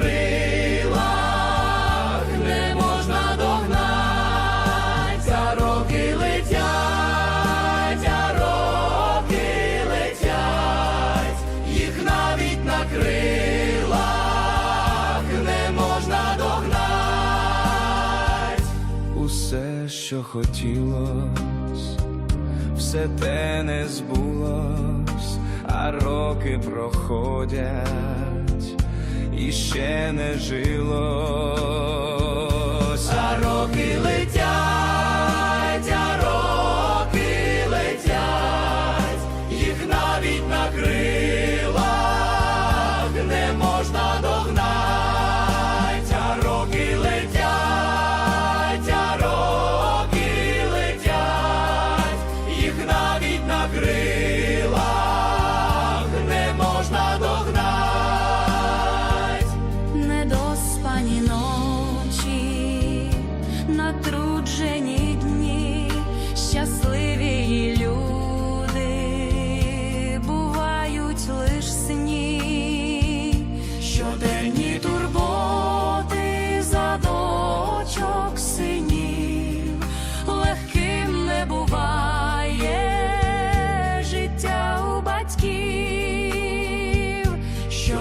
крилах не можна догнать, а роки летять, а роки летять, їх навіть на крилах не можна догнать. Усе, що хотілось, все те не збулось, а роки проходять, і ще не жилось,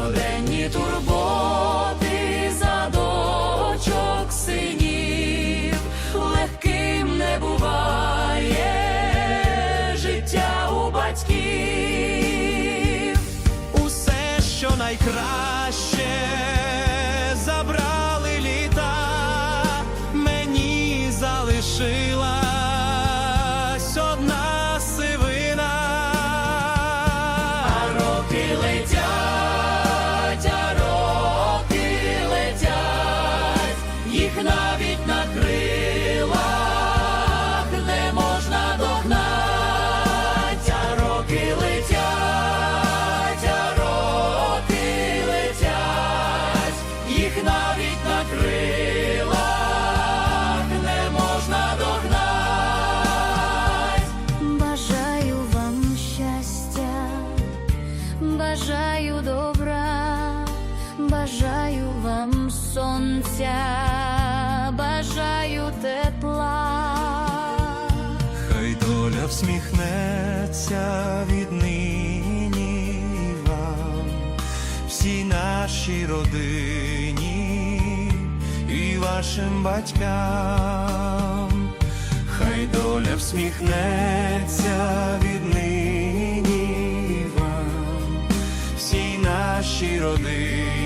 щоденні турботи за дочок синів, легким не буває життя у батьків. Усе, що найкраще, навіть на крилах не можна догнать. Бажаю вам щастя, бажаю добра, бажаю вам сонця, бажаю тепла. Хай доля всміхнеться віднині вам, всій нашій родині і вашим батькам, хай доля всміхнеться віднині вам, всій нашій родині